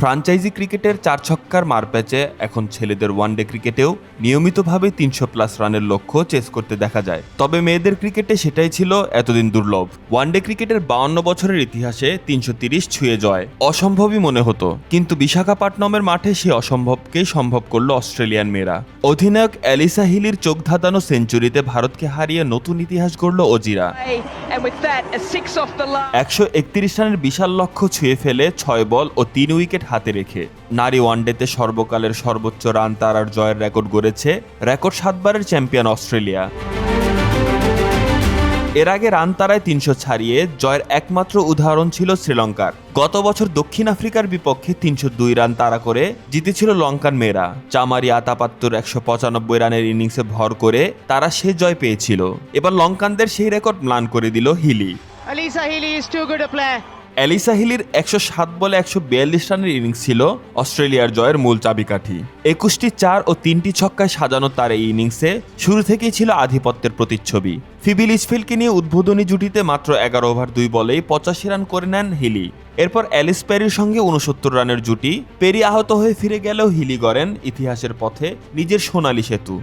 Franchise ক্রিকেটের চার ছক্কার মারপ্যাচে এখন ছেলেদের ওয়ানডে ক্রিকেটেও নিয়মিতভাবে তিনশো প্লাস রানের লক্ষ্য চেস করতে দেখা যায়। তবে মেয়েদের ক্রিকেটে সেটাই ছিল এতদিন দুর্লভ। ওয়ানডে ক্রিকেটের বাউন্ন বছরের ইতিহাসে তিনশো তিরিশ ছুঁয়ে জয়। অসম্ভবই মনে হতো কিন্তু বিশাখাপাটনমের মাঠে সে অসম্ভবকেই সম্ভব করল অস্ট্রেলিয়ান মেয়েরা। অধিনায়ক অ্যালিসা হিলির চোখ ধাঁধানো সেঞ্চুরিতে ভারতকে হারিয়ে নতুন ইতিহাস গড়ল অজিরা. একশো একত্রিশ রানের বিশাল লক্ষ্য ছুঁয়ে ফেলে ছয় বল ও তিন উইকেট হাতে রেখে। নারী ওয়ানডেতে সর্বকালের সর্বোচ্চ রান তারার জয়ের রেকর্ড গড়েছে রেকর্ড সাতবারের চ্যাম্পিয়ন অস্ট্রেলিয়া। এর আগে রান তারায় তিনশো ছাড়িয়ে জয়ের একমাত্র উদাহরণ ছিল শ্রীলঙ্কার। গত বছর দক্ষিণ আফ্রিকার বিপক্ষে তিনশো দুই রান তাড়া করে জিতেছিল লঙ্কান মেয়েরা। চামারি আতাপাত্তর একশো পঁচানব্বই রানের ইনিংসে ভর করে তারা সে জয় পেয়েছিল। এবার লঙ্কানদের সেই রেকর্ড ম্লান করে দিল Healy. Alisa Healy is too good a player. Alyssa হিলির একশো সাত বলে একশো বিয়াল্লিশ রানের ইনিংস ছিল অস্ট্রেলিয়ার জয়ের মূল চাবিকাঠি। একুশটি চার ও তিনটি ছক্কায় সাজানো তার এই ইনিংসে শুরু থেকেই ছিল আধিপত্যের প্রতিচ্ছবি। ফিবিল ইসফিলকে নিয়ে উদ্বোধনী জুটিতে মাত্র এগারো ওভার দুই বলেই পঁচাশি রান করে নেন হিলি। এরপর অ্যালিস পেরির সঙ্গে উনসত্তর রানের জুটি পেরি আহত হয়ে ফিরে গেলেও হিলি গড়েন ইতিহাসের পথে নিজের সোনালী সেতু।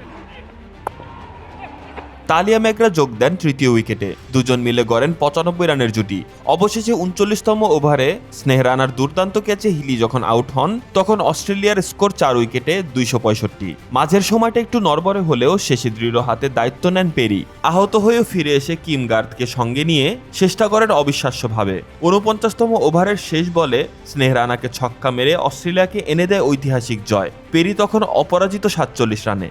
তালিয়া মেঘরা যোগ দেন তৃতীয় উইকেটে। দুজন মিলে গড়েন পঁচানব্বই রানের জুটি। অবশেষে উনচল্লিশতম ওভারে স্নেহরানার দুর্দান্ত ক্যাচে হিলি যখন আউট হন, তখন অস্ট্রেলিয়ার স্কোর চার উইকেটে দুইশো পঁয়ষট্টি। মাঝের সময়টা একটু নরবরে হলেও শেষে দৃঢ় হাতে দায়িত্ব নেন পেরি। আহত হয়েও ফিরে এসে কিম গার্ডকে সঙ্গে নিয়ে চেষ্টা করেন অবিশ্বাস্যভাবে। উনপঞ্চাশতম ওভারের শেষ বলে স্নেহরানাকে ছক্কা মেরে অস্ট্রেলিয়াকে এনে দেয় ঐতিহাসিক জয়। পেরি তখন অপরাজিত সাতচল্লিশ রানে।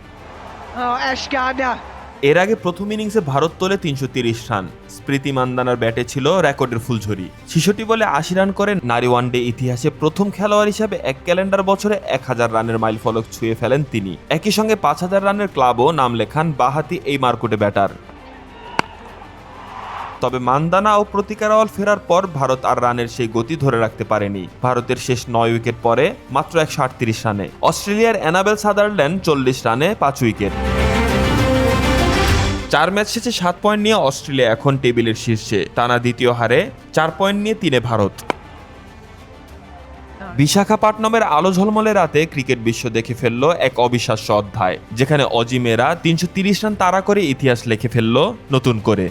Oh. এর আগে প্রথম ইনিংসে ভারত তোলে তিনশো তিরিশ রান। স্মৃতি মান্দানার ব্যাটে ছিল রেকর্ডের ফুলঝুরি। ছেষট্টি বলে আশি রান করে নারী ওয়ানডে ইতিহাসে প্রথম খেলোয়াড় হিসাবে এক ক্যালেন্ডার বছরে এক হাজার রানের মাইল ফলক ছুঁয়ে ফেলেন তিনি। একই সঙ্গে পাঁচ হাজার রানের ক্লাবও নাম লেখান বাহাতি এই মার্কুটে ব্যাটার। তবে মান্দানা ও প্রতিকারাওয়াল ফেরার পর ভারত আর রানের সেই গতি ধরে রাখতে পারেনি। ভারতের শেষ নয় উইকেট পরে মাত্র একশো আটত্রিশ রানে। অস্ট্রেলিয়ার অ্যানাবেল সাদারল্যান্ড চল্লিশ রানে পাঁচ উইকেট। চার ম্যাচ শেষে সাত পয়েন্ট নিয়ে অস্ট্রেলিয়া এখন টেবিলের শীর্ষে। টানা দ্বিতীয় হারে চার পয়েন্ট নিয়ে তিনে ভারত। বিশাখাপাটনমের আলো ঝলমলে রাতে ক্রিকেট বিশ্ব দেখে ফেলল এক অবিশ্বাস্য অধ্যায়, যেখানে অজিমেরা তিনশো রান তাড়া করে ইতিহাস লিখে ফেলল নতুন করে।